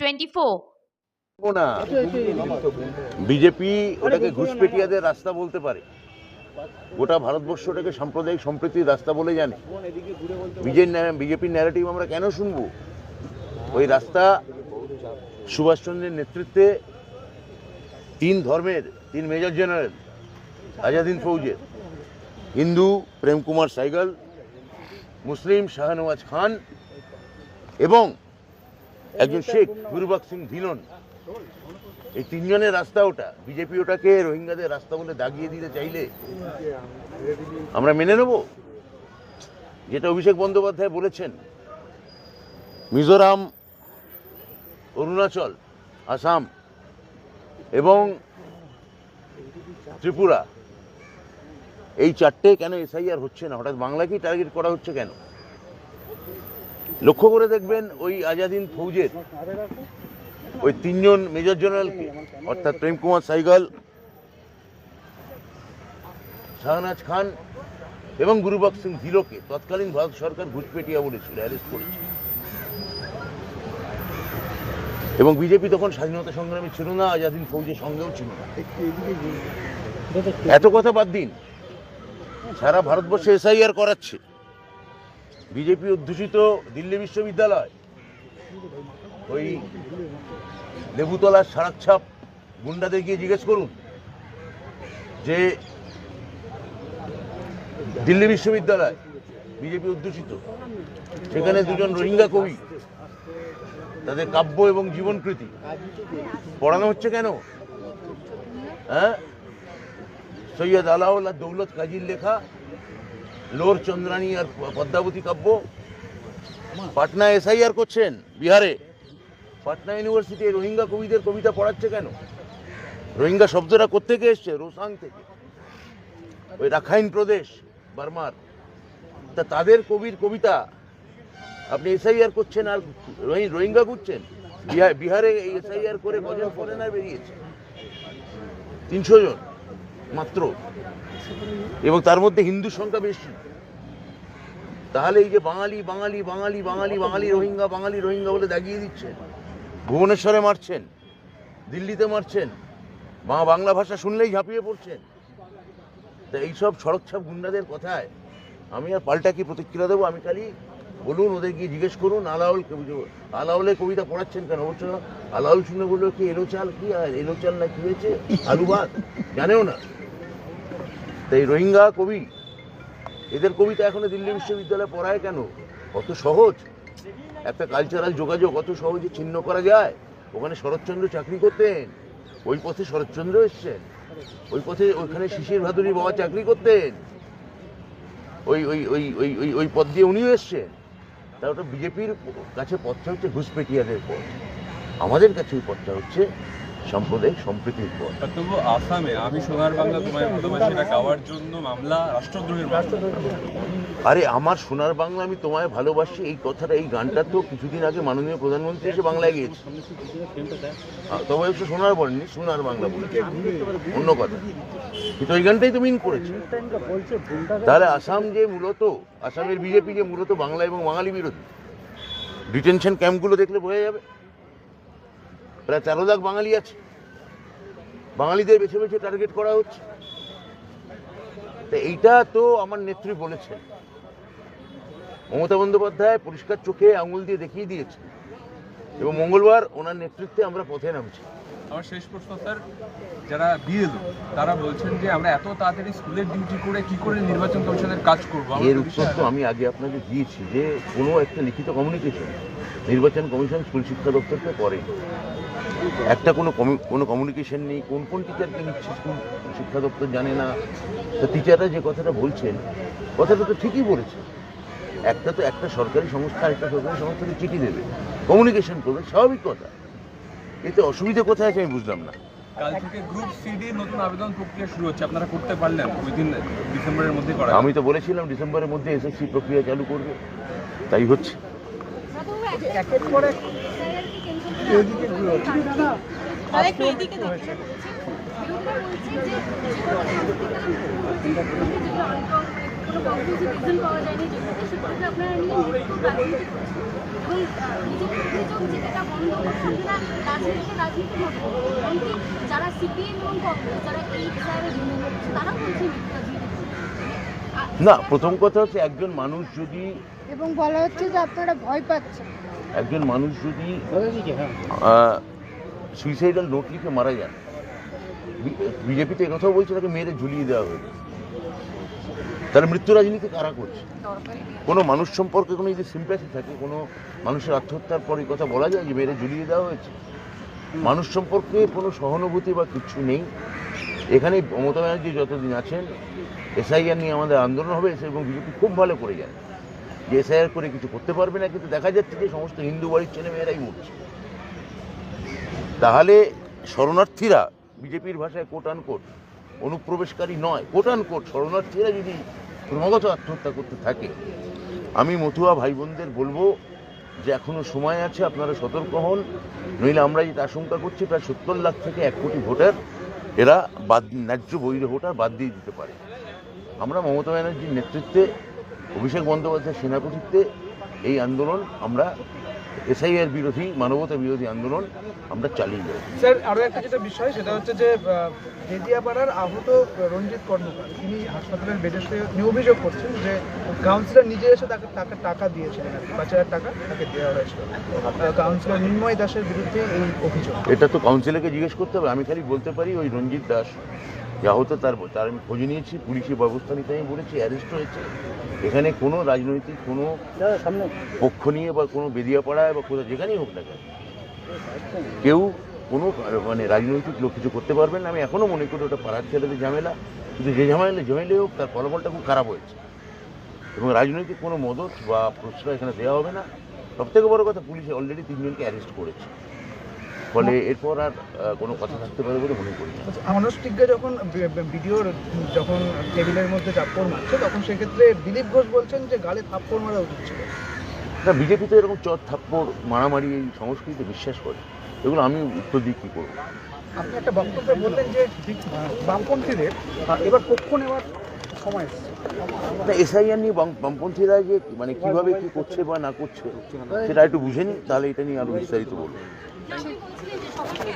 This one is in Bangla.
টোয়েন্টি ফোর না। বিজেপি ওটাকে ঘুষপেটিয়াদের রাস্তা বলতে পারে। গোটা ভারতবর্ষ ওটাকে সাম্প্রদায়িক সম্প্রীতির রাস্তা বলে জানে। বিজেপির ন্যারেটিভ আমরা কেন শুনব? ওই রাস্তা সুভাষচন্দ্রের নেতৃত্বে তিন ধর্মের তিন মেজর জেনারেল আজাদিন ফৌজের। হিন্দু প্রেম কুমার সাইগল মুসলিম শাহনওয়াজ খান এবং একজন শেখ গুরুবাক সিং ধিলন। এই তিনজনের রাস্তা ওটা। বিজেপি ওটাকে রোহিঙ্গাদের রাস্তা বলে দাগিয়ে দিতে চাইলে আমরা মেনে নেব? যেটা অভিষেক বন্দ্যোপাধ্যায় বলেছেন মিজোরাম অরুণাচল আসাম এবং ত্রিপুরা। এই চারটে কেন এসআইআর হচ্ছে না? হঠাৎ বাংলাকেই টার্গেট করা হচ্ছে কেন? লক্ষ্য করে দেখবেন ওই আজাদিন ফৌজের ওই তিনজন মেজর জেনারেলকে অর্থাৎ প্রেম কুমার সাইগল, শাহনাজ খান এবং গুরুবক সিং ধিলোকে তৎকালীন ভারত সরকার ঘুষপেটিয়া বলেছিল, অ্যারেস্ট করেছিল। এবং বিজেপি তখন স্বাধীনতা সংগ্রামী ছিল না, আজাদিন ফৌজের সঙ্গেও ছিল না। এত কথা বাদ দিন, সারা ভারতবর্ষে এসআইআর করাচ্ছে। বিজেপি অধ্যুষিত দিল্লি বিশ্ববিদ্যালয়। ওই লেবুতলার সারাক ছাপ গুন্ডাদের গিয়ে জিজ্ঞেস করুন যে দিল্লি বিশ্ববিদ্যালয় বিজেপি অধ্যুষিত। সেখানে দুজন রোহিঙ্গা কবি, তাদের কাব্য এবং জীবনকৃতি। পড়ানো হচ্ছে কেন? হ্যাঁ? সৈয়দ আলাউল্লাহ দৌলত কাজীর লেখা লোর চন্দ্রানী আর পদ্মাবতী কাব্য? পাটনা এসআইআর করছেন বিহারে। পাটনা ইউনিভার্সিটি রোহিঙ্গা কবিদের কবিতা পড়াচ্ছে কেন? রোহিঙ্গা শব্দটা কোত্থেকে এসছে? রোসাং থেকে। ওই রাখাইন প্রদেশ, বার্মার। তা তাদের কবির কবিতা আপনি এসআইআর করছেন আর রোহি- রোহিঙ্গা করছেন বিহার এসআইআর করে কজন ফরেনার বেরিয়েছে? তিনশো জন। মাত্র। এবং তার মধ্যে হিন্দু সংখ্যা বেশি। তাহলে এই যে বাঙালি বাঙালি বাঙালি বাঙালি বাঙালি, রোহিঙ্গা বাঙালি, রোহিঙ্গা বলে দাগিয়ে দিচ্ছেন। ভুবনেশ্বরে মারছেন, দিল্লিতে মারছেন, মা বাংলা ভাষা শুনলেই ঝাঁপিয়ে পড়ছেন। তা এইসব সড়কছাপ গুন্ডাদের কথায় আমি আর পাল্টা কি প্রতিক্রিয়া দেবো? আমি খালি বলুন, ওদের গিয়ে জিজ্ঞেস করুন, আলাউল আলাউলের কবিতা পড়াচ্ছেন কেন? বলছো আলাউল শুনে বলল কি এলো চাল কি আর এলো চাল না কি হয়েছে? আলু ভাত জানেও না। তাই রোহিঙ্গা কবি, এদের কবিতা এখনও দিল্লি বিশ্ববিদ্যালয়ে পড়ায় কেন? কত সহজ? একটা কালচারাল যোগাযোগ কত সহজে ছিন্ন করা যায়? ওখানে শরৎচন্দ্র চাকরি করতেন, ওই পথে শরৎচন্দ্র এসছেন, ওই পথে ওইখানে শিশির ভাদুরী বাবা চাকরি করতেন, ওই ওই ওই ওই ওই ওই পথ দিয়ে উনিও এসছেন। তা ওটা বিজেপির কাছে পথটা হচ্ছে ঘুষপেটিয়াদের পথ। আমাদের কাছে ওই পথটা হচ্ছে সাম্প্রদায়িক সম্প্রীতির পথ তবু আসামে আমি সোনার বাংলা তোমায় ভালোবাসি এটা গাওয়ার জন্য মামলা রাষ্ট্রদ্রোহের আরে আমার সোনার বাংলা আমি তোমায় ভালোবাসি এই কথাটা এই গানটা তো কিছুদিন আগে মাননীয় প্রধানমন্ত্রী এসে বাংলায় গিয়েছে। তবে অবশ্য সোনার বলেনি সোনার বাংলা বলেছে অন্য কথা। কিন্তু ওই গানটাই তুমি মিন করেছে। তাহলে আসাম যে মূলত আসামের বিজেপি যে মূলত বাংলা এবং বাঙালি বিরোধী ডিটেনশন ক্যাম্পগুলো দেখলে বোঝা যাবে। প্রায় তেরো লাখ বাঙালি আছে। বাঙালিদের বেছে বেছে টার্গেট করা হচ্ছে। তা এইটা তো আমার নেত্রী বলেছেন। মমতা বন্দ্যোপাধ্যায় পরিষ্কার চোখে আঙুল দিয়ে দেখিয়ে দিয়েছে এবং মঙ্গলবার ওনার নেতৃত্বে আমরা পথে নামছি। আমার শেষ প্রশ্ন স্যার যারা বিএলও তারা বলছেন যে আমরা এত তাড়াতাড়ি স্কুলের ডিউটি করে কি করে নির্বাচন কমিশনের কাজ করব? এর উত্তর তো আমি আগে আপনাকে দিয়েছি যে কোনো একটা লিখিত কমিউনিকেশন নির্বাচন কমিশন স্কুল শিক্ষা দপ্তরকে করে। একটা কোনো কোনো কমিউনিকেশন নেই কোন কোন টিচারকে নিচ্ছে স্কুল শিক্ষা দপ্তর জানে না। তো টিচাররা যে কথাটা বলছেন কথাটা তো ঠিকই বলেছে। একটা তো একটা সরকারি সংস্থা একটা সরকারি সংস্থাকে চিঠি দেবে। কমিউনিকেশন করবে স্বাভাবিক কথা। এতে অসুবিধা কোথায় আছে আমি বুঝলাম না। কাল থেকে গ্রুপ সিডির নতুন আবেদন প্রক্রিয়া শুরু হচ্ছে আপনারা করতে পারলেন? উইদিন ডিসেম্বরের মধ্যে করা আমি তো বলেছিলাম ডিসেম্বরের মধ্যে এসএসসি প্রক্রিয়া চালু করবে। তাই হচ্ছে। এদিকে। কোনো কনক্লুসিভ রিজন পাওয়া যায়নি যেগুলোতে সেগুলোকে আপনারা নিয়ে মৃত্যু রাজনীতি করছেন। এবং বিজেপির অভিযোগ যে এটা বন্ধ করছেন কিনা রাজনীতিকে রাজনীতির মতো এমনকি যারা সিপিএম এবং কংগ্রেস যারা এই এসআইআর বিরোধিতা করছে তারা বলছে মৃত্যু রাজনীতি করছে। আর- না প্রথম কথা হচ্ছে একজন মানুষ যদি এবং বলা হচ্ছে যে আপনারা ভয় পাচ্ছেন। একজন মানুষ যদি সুইসাইডাল নোট লিখে মারা যান বিজেপি তো একথাও বলছে তাকে মেরে ঝুলিয়ে দেওয়া হয়েছে। তাহলে মৃত্যু রাজনীতি কারা করছে? কোনো মানুষ সম্পর্কে কোনো যদি সিম্প্যাথি থাকে কোনো মানুষের আত্মহত্যার পরে কথা বলা যায় যে মেরে ঝুলিয়ে দেওয়া হয়েছে? মানুষ সম্পর্কে কোনো সহানুভূতি বা কিছু নেই। এখানে মমতা ব্যানার্জি যতদিন আছেন এসআইআর নিয়ে আমাদের আন্দোলন হবে এবং বিজেপি খুব ভালো করে জানে। যে এসআইআর করে কিছু করতে পারবে না কিন্তু দেখা যাচ্ছে যে সমস্ত হিন্দু বাড়ির ছেলে মেয়েরাই মরছে। তাহলে শরণার্থীরা বিজেপির ভাষায় কোট আন কোট অনুপ্রবেশকারী নয় কোট আন কোট শরণার্থীরা যদি ক্রমাগত আত্মহত্যা করতে থাকে। আমি মতুয়া ভাই বোনদের বলব যে এখনও সময় আছে, আপনারা সতর্ক হন। নইলে আমরা যেটা আশঙ্কা করছি, প্রায় সত্তর লাখ থেকে এক কোটি ভোটার এরা বাদ, ন্যায্য বৈধ ভোটার বাদ দিয়ে দিতে পারে। আমরা মমতা ব্যানার্জির নেতৃত্বে, অভিষেক বন্দ্যোপাধ্যায়ের সেনাপতিত্বে এই আন্দোলন আমরা এসআইআর বিরোধী মানবতা বিরোধী আন্দোলন আমরা চালিয়ে যাব। স্যার আরও একটা যেটা বিষয় সেটা হচ্ছে যে বেদিয়াপাড়ার আহত রঞ্জিত কর্মকার তিনি হাসপাতালের বেডে শুয়ে অভিযোগ করছেন যে কাউন্সিলর নিজে এসে তাকে তাকে টাকা দিয়েছিলেন পাঁচ হাজার টাকা তাকে দেওয়া হয়েছিল। কাউন্সিলর নির্ময় দাসের বিরুদ্ধে এই অভিযোগ। এটা তো কাউন্সিলরকে জিজ্ঞেস করতে হবে আমি খালি বলতে পারি ওই রঞ্জিত দাস যা হতো তার তার আমি খোঁজ নিয়েছি পুলিশি ব্যবস্থা নিতে আমি বলেছি অ্যারেস্ট হয়েছে। এখানে কোনো রাজনৈতিক কোনো পক্ষ নিয়ে বা কোনো বেদিয়াপাড়ায় বা কোথাও যেখানেই হোক না কেন কেউ কোনো মানে রাজনৈতিক লোক কিছু করতে পারবেন না। আমি এখনও মনে করি ওটা পাড়ার ছেলেদের ঝামেলা। কিন্তু যে ঝামেলা ঝামেলে হোক তার ফলাফলটা খুব খারাপ হয়েছে। এবং রাজনৈতিক কোনো মদত বা প্রশ্রয় এখানে দেওয়া হবে না। সবথেকে বড় কথা পুলিশ অলরেডি তিনজনকে অ্যারেস্ট করেছে। ফলে এরপর আর কোনো কথা থাকতে পারে বলে মনে করি না। অনস্টিজ্ঞা যখন ভিডিওর যখন টেবিলের মধ্যে চাপ্পড় মারছে তখন সেক্ষেত্রে দিলীপ ঘোষ বলছেন যে গালে থাপ্পড় মারা উচিত ছিল। না বিজেপি তো এরকম চর থাপ্পড় মারামারি এই সংস্কৃতিতে বিশ্বাস করে। এগুলো আমি উত্তর দিয়ে কী করব। আপনি একটা বক্তব্যে বললেন যে বামপন্থীদের এবার পক্ষ নেওয়ার সময় না এসআইআর নিয়ে বাম- বামপন্থীরা যে মানে কীভাবে কি করছে বা না করছে সেটা একটু বুঝে নিই তাহলে এটা নিয়ে আরও বিস্তারিত বলব। আপনি বলছিলেন যে সবাইকে